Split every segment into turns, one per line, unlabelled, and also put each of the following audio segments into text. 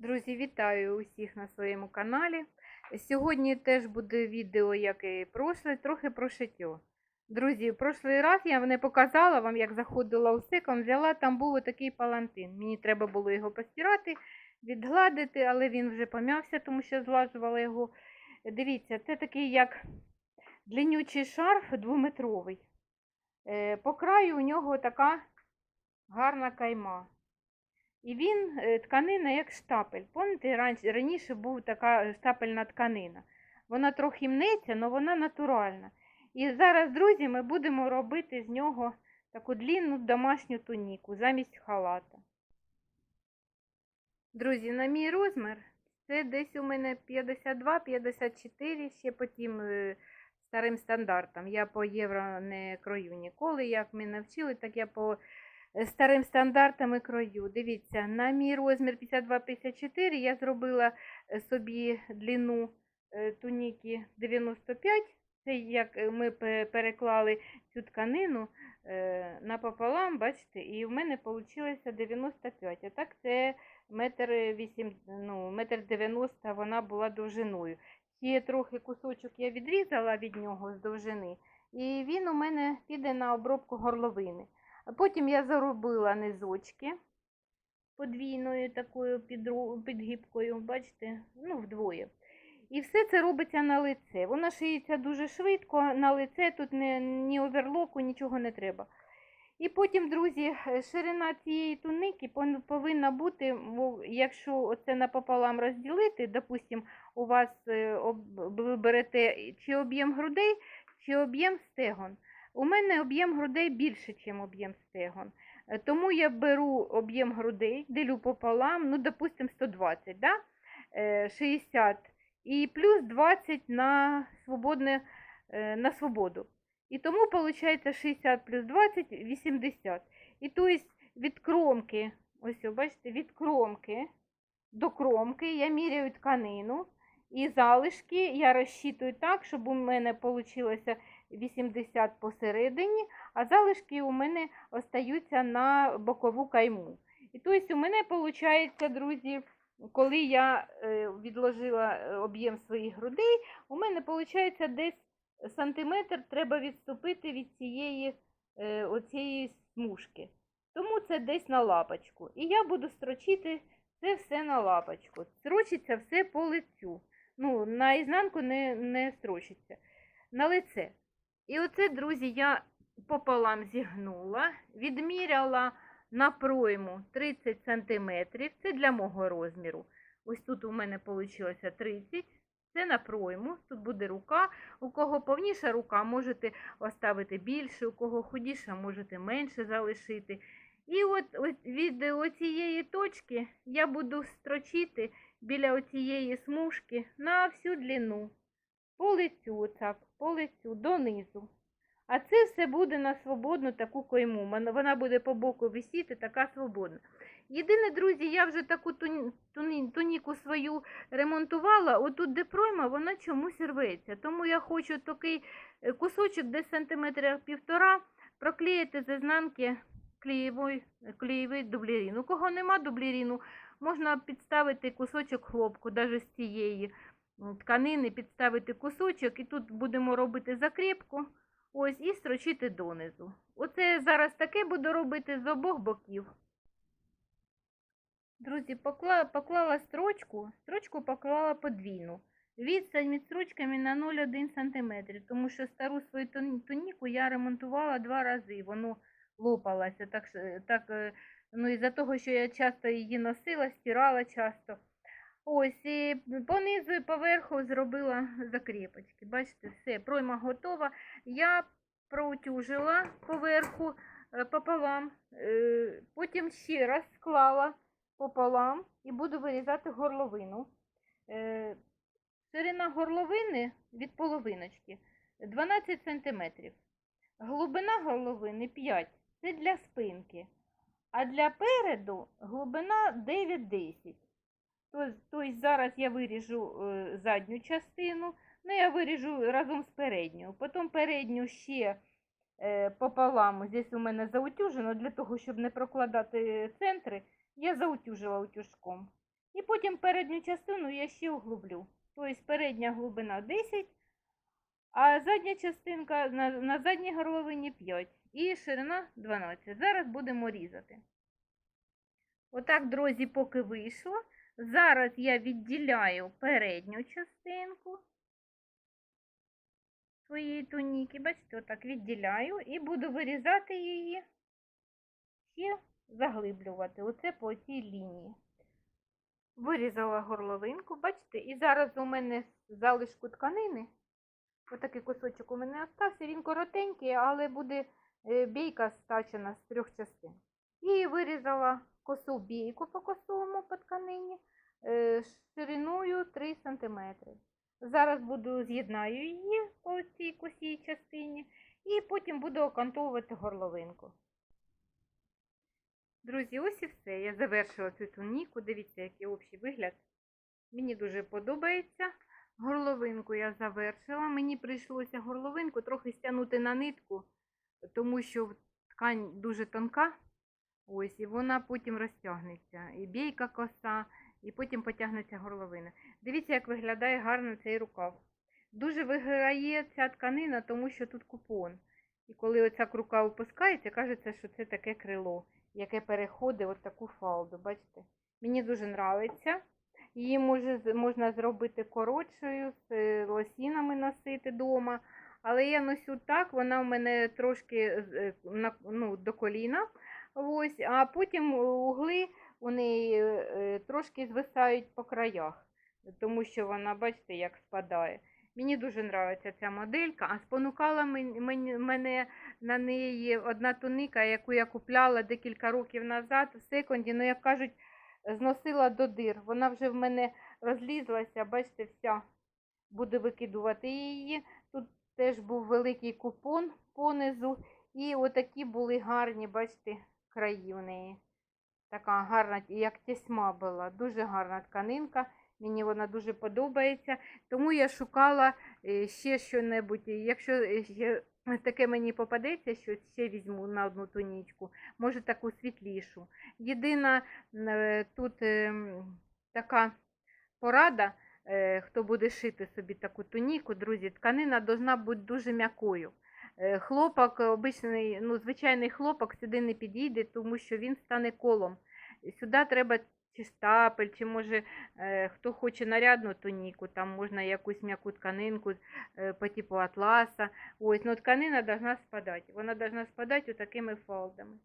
Друзі, вітаю усіх на своєму каналі. Сьогодні теж буде відео, як і прошле, трохи про шиття. Друзі, в прошлий раз я не показала вам, як заходила у секом, взяла, там був такий палантин. Мені треба було його постирати, відгладити, але він вже пом'явся, тому що злажувала його. Дивіться, це такий як длиннючий шарф двометровий. Е, По краю у нього така гарна кайма. І він е, тканина як штапель. Пам'ятаєте, раніше, був така штапельна тканина. Вона трохи мнеться, але вона натуральна. І зараз, друзі, ми будемо робити з нього таку длінну домашню туніку замість халата. Друзі, на мій розмір це десь у мене 52-54, ще по тим е, старим стандартам. Я по євро не крою ніколи. Як мене навчили, так я по е, старим стандартам і крою. Дивіться, на мій розмір 52-54 я зробила е, собі длину е, туніки 95. Це як е, ми переклали цю тканину е, напополам, бачите, і в мене вийшло 95. А так це метр вісім, ну, метр 90 вона була довжиною. Ще трохи кусочок я відрізала від нього з довжини, і він у мене піде на обробку горловини. Потім я заробила низочки подвійною такою підгибкою, бачите, ну, вдвоє. І все це робиться на лице. Вона шиється дуже швидко, на лице тут не, ні оверлоку, нічого не треба. І потім, друзі, е, ширина цієї туники повинна бути, якщо оце напополам розділити, допустим, у вас е, ви берете чи об'єм грудей, чи об'єм стегон. У мене об'єм грудей більше, ніж об'єм стегон. Е, Тому я беру об'єм грудей, ділю пополам, ну, допустим, 120, да? Е, 60 і плюс 20 на, свободне, е, на свободу. І тому виходить 60 плюс 20 – 80. І то есть від кромки, ось бачите, від кромки до кромки я міряю тканину. І залишки я розчитую так, щоб у мене вийшло 80 посередині, а залишки у мене остаються на бокову кайму. І тобто у мене виходить, друзі, коли я е, відложила е, об'єм своїх грудей, у мене виходить десь сантиметр треба відступити від цієї е, оцієї смужки. Тому це десь на лапочку. І я буду строчити це все на лапочку. Строчиться все по лицю. Ну, на ізнанку не, не строчиться. На лице. І оце, друзі, я пополам зігнула, відміряла на пройму 30 см. Це для мого розміру. Ось тут у мене вийшло 30 це на пройму, тут буде рука. У кого повніша рука, можете оставити більше, у кого худіша, можете менше залишити. І от, від оцієї точки я буду строчити біля оцієї смужки на всю длину. По лицю, отак, по лицю, донизу. А це все буде на свободну таку койму. Вона- буде по боку висіти, така свободна. Єдине, друзі, я вже таку туні- туні- туніку свою ремонтувала, отут, де пройма, вона чомусь рветься. Тому я хочу такий е, кусочок десь сантиметрів півтора проклеїти з ізнанки клеєвий, дублерін. У кого нема дублеріну, можна підставити кусочок хлопку, навіть з цієї тканини підставити кусочок, і тут будемо робити закріпку. Ось і строчити донизу. Оце зараз таке буду робити з обох боків. Друзі, покла, поклала строчку, строчку поклала подвійну. Відстань між строчками на 0,1 см, тому що стару свою тун- туніку я ремонтувала два рази, воно лопалося. Так, так, е, ну, із-за того, що я часто її носила, стирала часто. Ось, і понизу і поверху зробила закріпочки. Бачите, все, пройма готова. Я проутюжила поверху е, пополам, е, потім ще раз склала пополам і буду вирізати горловину. Е, Ширина горловини від половиночки 12 см. Глибина горловини 5 це для спинки. А для переду глибина 9-10. Тобто тобто зараз я виріжу е, задню частину, ну я виріжу разом з передньою. Потім передню ще е, пополам. Здесь у мене заутюжено для того, щоб не прокладати центри, я заутюжила утюжком. І потім передню частину я ще углублю. Тобто передня глибина 10, а задня частинка на, на задній горловині 5 і ширина 12. Зараз будемо різати. Отак, друзі, поки вийшло. Зараз я відділяю передню частинку своєї туніки. Бачите, отак відділяю і буду вирізати її ще заглиблювати. Оце по цій лінії. Вирізала горловинку, бачите, і зараз у мене залишку тканини. Отакий кусочок у мене остався. Він коротенький, але буде е, бійка стачена з трьох частин. І вирізала косу бійку по косовому по тканині е, шириною 3 см. Зараз буду з'єднаю її по цій косій частині і потім буду окантовувати горловинку. Друзі, ось і все. Я завершила цю туніку. Дивіться, який общий вигляд. Мені дуже подобається. Горловинку я завершила. Мені прийшлося горловинку трохи стягнути на нитку, тому що ткань дуже тонка. Ось, і вона потім розтягнеться. І бійка коса, і потім потягнеться горловина. Дивіться, як виглядає гарно цей рукав. Дуже виграє ця тканина, тому що тут купон. І коли оця рука опускається, кажеться, що це таке крило, яке переходить от таку фалду. Бачите? Мені дуже подобається. Її може, можна зробити коротшою, з е, лосінами носити вдома. Але я носю так, вона в мене трошки е, ну, до коліна. Ось, а потім угли у неї е, трошки звисають по краях, тому що вона, бачите, як спадає. Мені дуже подобається ця моделька, а спонукала мен- мен- мене на неї одна туника, яку я купляла декілька років назад в секонді, ну, як кажуть, зносила до дир. Вона вже в мене розлізлася, бачите, вся. Буду викидувати її. Тут теж був великий купон понизу. І отакі були гарні, бачите, краї неї. Така гарна, як тісьма була. Дуже гарна тканинка. Мені вона дуже подобається. Тому я шукала е, ще що-небудь. Якщо е, таке мені попадеться, що ще візьму на одну тунічку, може таку світлішу. Єдина е, тут ем, така порада, хто буде шити собі таку туніку, друзі, тканина должна бути дуже м'якою. Е, Хлопок, обичний, ну, звичайний хлопок сюди не підійде, тому що він стане колом. Сюди треба чи штапель, чи може е, хто хоче нарядну туніку, там можна якусь м'яку тканинку е, по типу атласа. Ось, ну тканина должна спадати. Вона должна спадати отакими фалдами.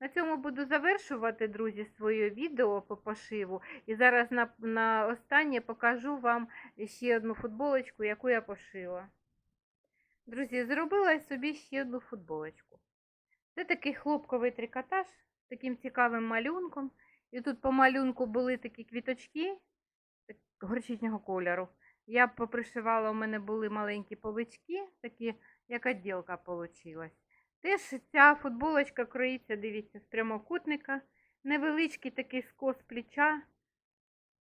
На цьому буду завершувати, друзі, своє відео по пошиву. І зараз на, на останнє покажу вам ще одну футболочку, яку я пошила. Друзі, зробила собі ще одну футболочку. Це такий хлопковий трикотаж з таким цікавим малюнком. І тут по малюнку були такі квіточки горчичного кольору. Я попришивала, у мене були маленькі полички, такі, як відділка вийшла. Теж ця футболочка кроїться, дивіться, з прямокутника. Невеличкий такий скос плеча,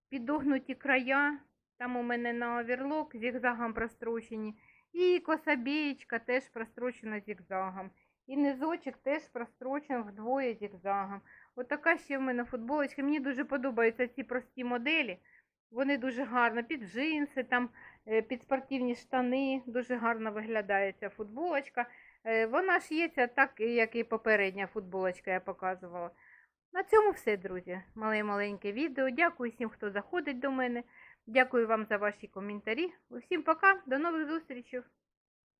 підогнуті края. Там у мене на оверлок зігзагом прострочені. І кособієчка теж прострочена зігзагом. І низочок теж прострочен вдвоє зігзагом. Отака ще в мене футболочка. Мені дуже подобаються ці прості моделі. Вони дуже гарно під джинси, там, е, під спортивні штани. Дуже гарно виглядає ця футболочка. Е, Вона шиється так, як і попередня футболочка я показувала. На цьому все, друзі. Мале-маленьке відео. Дякую всім, хто заходить до мене. Дякую вам за ваші коментарі. Усім пока, до нових зустрічей.